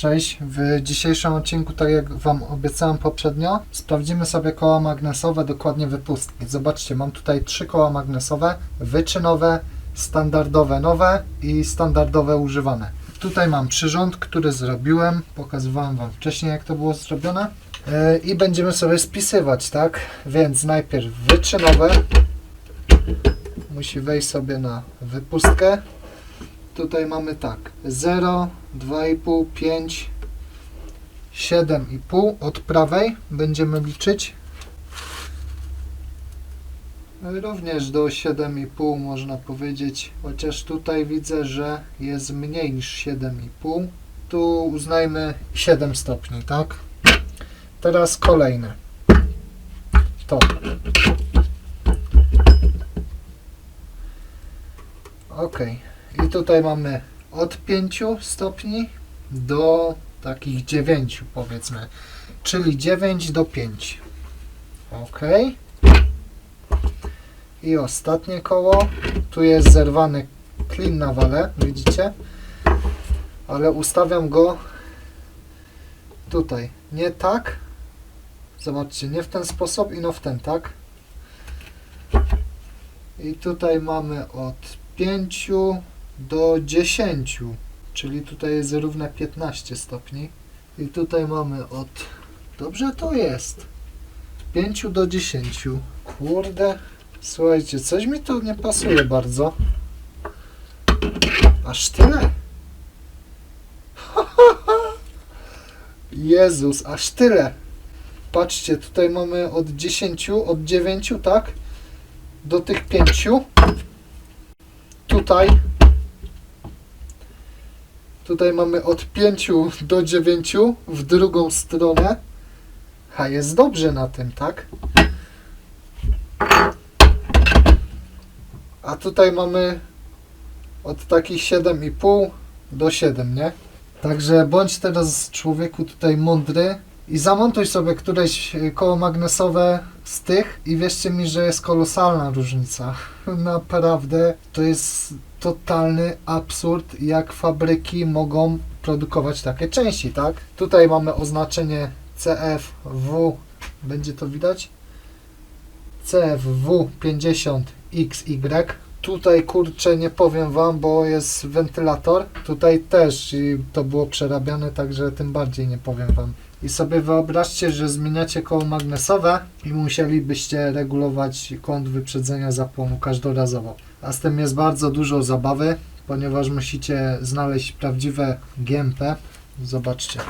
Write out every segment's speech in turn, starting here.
Cześć, w dzisiejszym odcinku, tak jak Wam obiecałem poprzednio, sprawdzimy sobie koła magnesowe, dokładnie wypustki. Zobaczcie, mam tutaj trzy koła magnesowe, wyczynowe, standardowe nowe i standardowe używane. Tutaj mam przyrząd, który zrobiłem, pokazywałem Wam wcześniej jak to było zrobione Yy, i będziemy sobie spisywać, tak? Więc najpierw wyczynowe, musi wejść sobie na wypustkę, tutaj mamy tak 0, 2,5, 5, 7,5 od prawej będziemy liczyć. Również do 7,5 można powiedzieć chociaż tutaj widzę, że jest mniej niż 7,5 tu uznajmy 7 stopni, tak? Teraz kolejne to. Ok i tutaj mamy od 5 stopni do takich 9 powiedzmy, czyli 9 do 5. Ok. I ostatnie koło. Tu jest zerwany klin na wale, widzicie? Ale ustawiam go tutaj. Nie tak. Zobaczcie, nie w ten sposób, ino w ten, tak? I tutaj mamy od 5 do 10, czyli tutaj jest równe 15 stopni. I tutaj mamy od. Dobrze to jest. 5 do 10. Kurde. Słuchajcie, coś mi tu nie pasuje bardzo. Aż tyle. Jezus, aż tyle. Patrzcie, tutaj mamy od 10, od 9, tak? Do tych 5. Tutaj Tutaj mamy od 5 do 9 w drugą stronę. A jest dobrze na tym, tak? A tutaj mamy od takich 7,5 do 7, nie? Także bądź teraz człowieku tutaj mądry i zamontuj sobie któreś y, koło magnesowe z tych i wierzcie mi, że jest kolosalna różnica. Naprawdę to jest totalny absurd, jak fabryki mogą produkować takie części, tak? Tutaj mamy oznaczenie CFW, będzie to widać? CFW50XY. Tutaj kurczę nie powiem Wam, bo jest wentylator. Tutaj też to było przerabiane, także tym bardziej nie powiem Wam. I sobie wyobraźcie, że zmieniacie koło magnesowe i musielibyście regulować kąt wyprzedzenia zapłonu każdorazowo. A z tym jest bardzo dużo zabawy, ponieważ musicie znaleźć prawdziwe GMP. Zobaczcie.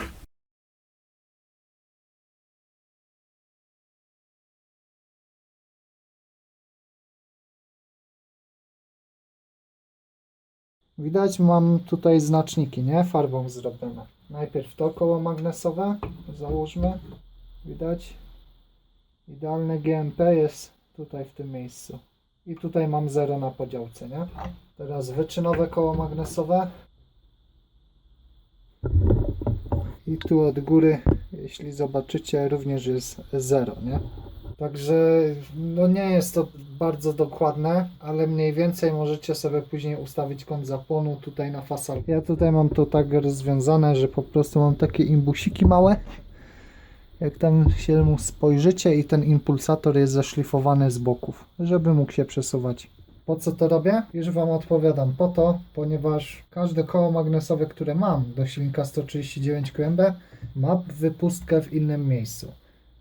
Widać, mam tutaj znaczniki, nie? Farbą zrobione. Najpierw to koło magnesowe, załóżmy. Widać? Idealne GMP jest tutaj w tym miejscu. I tutaj mam 0 na podziałce, nie? Teraz wyczynowe koło magnesowe. I tu od góry, jeśli zobaczycie, również jest 0, nie? Także no nie jest to bardzo dokładne, ale mniej więcej możecie sobie później ustawić kąt zapłonu tutaj na fasadzie. Ja tutaj mam to tak rozwiązane, że po prostu mam takie imbusiki małe. Jak tam się mu spojrzycie i ten impulsator jest zaszlifowany z boków, żeby mógł się przesuwać. Po co to robię? Już Wam odpowiadam. Po to, ponieważ każde koło magnesowe, które mam do silnika 139 QMB ma wypustkę w innym miejscu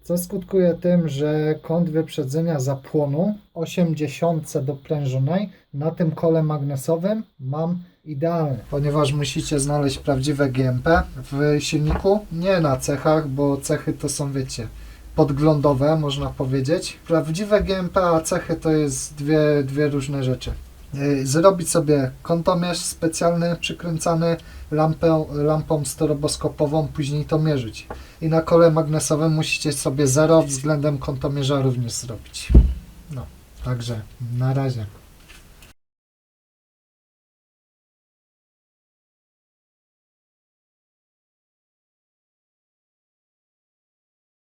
co skutkuje tym, że kąt wyprzedzenia zapłonu 80 doprężonej na tym kole magnesowym mam idealny, ponieważ musicie znaleźć prawdziwe GMP w silniku, nie na cechach, bo cechy to są, wiecie, podglądowe, można powiedzieć. Prawdziwe GMP, a cechy to jest dwie, dwie różne rzeczy. Yy, Zrobić sobie kątomierz specjalny, przykręcany lampę, lampą stroboskopową, później to mierzyć. I na kole magnesowym musicie sobie 0 względem kątomierza również zrobić. No, także na razie.